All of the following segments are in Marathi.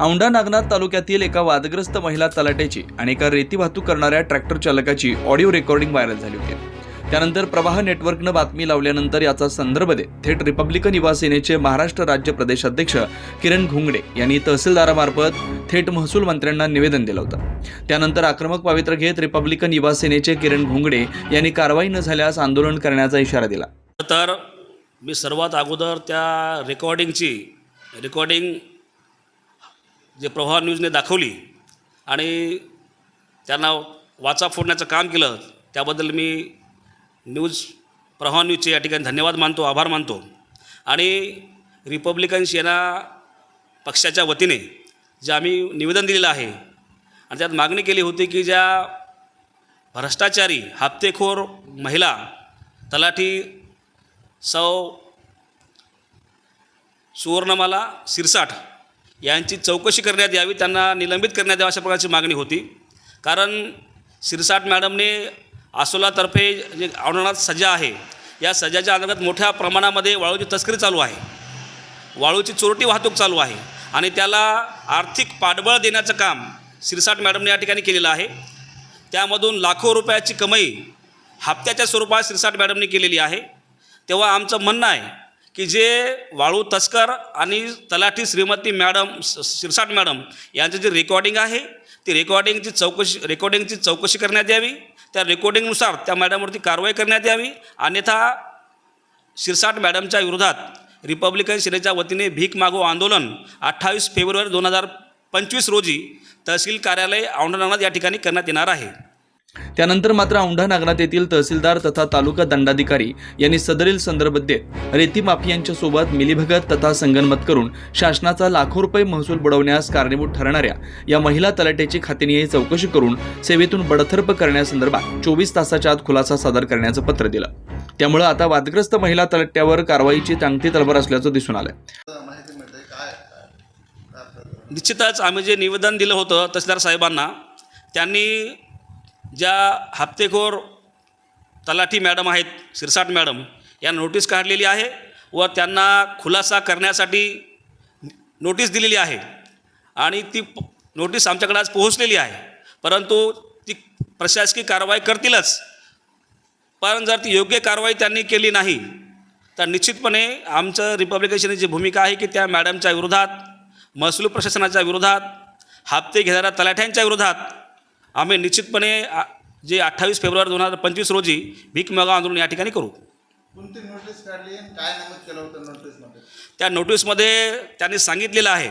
औंढा नागनाथ तालुक्यातील एका वादग्रस्त महिला तलाट्याची आणि एका रेती वाहतूक करणाऱ्या ट्रॅक्टर चालकाची ऑडिओ रेकॉर्डिंग व्हायरल झाली होती. त्यानंतर प्रवाह नेटवर्कनं बातमी लावल्यानंतर याचा संदर्भ देत थेट रिपब्लिकन युवा सेनेचे महाराष्ट्र राज्य प्रदेशाध्यक्ष किरण घुंगडे यांनी तहसीलदारामार्फत थेट महसूल मंत्र्यांना निवेदन दिलं होतं. त्यानंतर आक्रमक पावित्र्य घेत रिपब्लिकन युवा सेनेचे किरण घुंगडे यांनी कारवाई न झाल्यास आंदोलन करण्याचा इशारा दिला. तर मी सर्वात अगोदर त्या रेकॉर्डिंगची रेकॉर्डिंग जे प्रवाह न्यूजने दाखवली आणि त्यांना वाचा फोडण्याचं काम केलं त्याबद्दल मी न्यूज प्रवाह न्यूजचे या ठिकाणी धन्यवाद मानतो आभार मानतो. आणि रिपब्लिकन सेना पक्षाच्या वतीने जे आम्ही निवेदन दिलेलं आहे आणि त्यात मागणी केली होती की ज्या भ्रष्टाचारी हप्तेखोर महिला तलाठी सौ सुवर्णमाला सिरसाठ यांची चौकशी करण्यात यावी त्यांना निलंबित करण्यात यावं अशा प्रकारची मागणी होती. कारण शिरसाट मॅडमने आसोलातर्फे जे औरंगाबाद सजा आहे या सजाच्या अंतर्गत मोठ्या प्रमाणामध्ये वाळूची तस्करी चालू आहे. वाळूची चोरटी वाहतूक चालू आहे आणि त्याला आर्थिक पाठबळ देण्याचं काम शिरसाट मॅडमने या ठिकाणी केलेलं आहे. त्यामधून लाखो रुपयाची कमाई हप्त्याच्या स्वरूपात सिरसाट मॅडमने केलेली आहे. तेव्हा आमचं म्हणणं आहे की जे वाळू तस्कर आणि तलाठी श्रीमती मॅडम शिरसाट मॅडम यांचं जे रेकॉर्डिंग आहे ती रेकॉर्डिंगची चौकशी रेकॉर्डिंगची चौकशी करण्यात यावी. त्या रेकॉर्डिंगनुसार त्या मॅडमवरती कारवाई करण्यात यावी. अन्यथा शिरसाट मॅडमच्या विरोधात रिपब्लिकन सेनेच्या वतीने भीक मागो आंदोलन अठ्ठावीस फेब्रुवारी दोन हजार पंचवीस रोजी तहसील कार्यालय औंढानागनाथ या ठिकाणी करण्यात येणार आहे. त्यानंतर मात्र औंढा नागनाथ येथील तहसीलदार तथा तालुका दंडाधिकारी यांनी सदरील संदर्भ देत रेती माफियांच्या सोबत मिलीभगत तथा संगनमत करून शासनाचा लाखो रुपये महसूल बुडवण्यास कारणीभूत ठरणाऱ्या या महिला तलाट्याची खातेनिहाय चौकशी करून सेवेतून बडथर्प करण्यासंदर्भात चोवीस तासाच्या आत खुलासा सादर करण्याचं पत्र दिलं. त्यामुळे आता वादग्रस्त महिला तलाट्यावर कारवाईची चांगती तलवार असल्याचं दिसून आलंय. निश्चितच आम्ही जे निवेदन दिलं होतं तहसीलदार साहेबांना त्यांनी ज्या हप्तेखोर तलाठी मॅडम आहेत सिरसाट मॅडम या नोटीस काढलेली आहे व त्यांना खुलासा करण्यासाठी नोटीस दिलेली आहे. आणि ती नोटीस आमच्याकडे आज पोहोचलेली आहे. परंतु ती प्रशासकीय कारवाई करतीलच. पण जर ती योग्य कारवाई त्यांनी केली नाही तर निश्चितपणे आमचं रिपब्लिकेशनची जी भूमिका आहे की त्या मॅडमच्या विरोधात महसूल प्रशासनाच्या विरोधात हप्ते घेणाऱ्या तलाठ्यांच्या विरोधात आम्ही निश्चितपणे जे अठ्ठावीस फेब्रुवारी दोन हजार पंचवीस रोजी भीक मागा आंदोलन या ठिकाणी करू. कोणती नोटीस काढली आणि काय नमूद केलं होतं नोटीसमध्ये त्या नोटीसमध्ये त्यांनी सांगितलेलं आहे.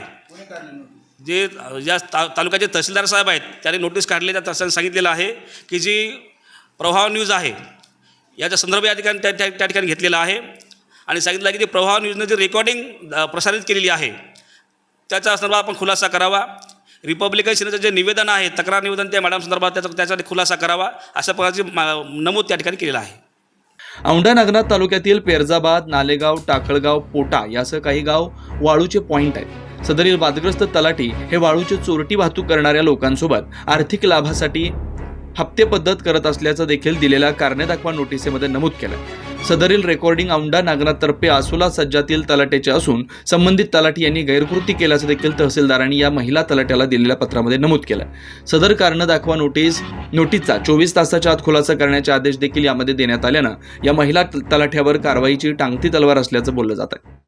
जे ज्या ता तालुक्याचे तहसीलदार साहेब आहेत त्यांनी नोटीस काढली त्या तहसील सांगितलेलं आहे की जी प्रवाह न्यूज आहे याचा संदर्भ या ठिकाणी त्या त्या ठिकाणी घेतलेला आहे. आणि सांगितलं आहे की ती प्रवाह न्यूजने जी रेकॉर्डिंग प्रसारित केलेली आहे त्याच्या संदर्भात आपण खुलासा करावा. रिपब्लिकन सेनेचं जे निवेदन आहे तक्रार निवेदन त्या मॅडम संदर्भात त्याचा त्याचा खुलासा करावा अशा प्रकारची नमूद त्या ठिकाणी केलेलं आहे. औंढा नागनाथ तालुक्यातील पेरजाबाद नालेगाव टाकळगाव पोटा यासह काही गाव वाळूचे पॉईंट आहेत. सदरील वादग्रस्त तलाठी हे वाळूचे चोरटी वाहतूक करणाऱ्या लोकांसोबत आर्थिक लाभासाठी हप्ते पद्धत करत असल्याचं देखील दिलेल्या कारणे दाखवा नोटिसीमध्ये नमूद केलं सदरील रेकॉर्डिंग औंढा नागनाथतर्फे आसोला सज्जातील तलाट्याचे असून संबंधित तलाठी यांनी गैरकृती केल्याचं देखील तहसीलदारांनी या महिला तलाट्याला दिलेल्या पत्रामध्ये नमूद केलं सदर कारणं दाखवा नोटीस नोटीसचा चोवीस तासाच्या आत खुलासा करण्याचे आदेश देखील यामध्ये देण्यात आल्यानं या महिला तलाठ्यावर कारवाईची टांगती तलवार असल्याचं बोललं जात आहे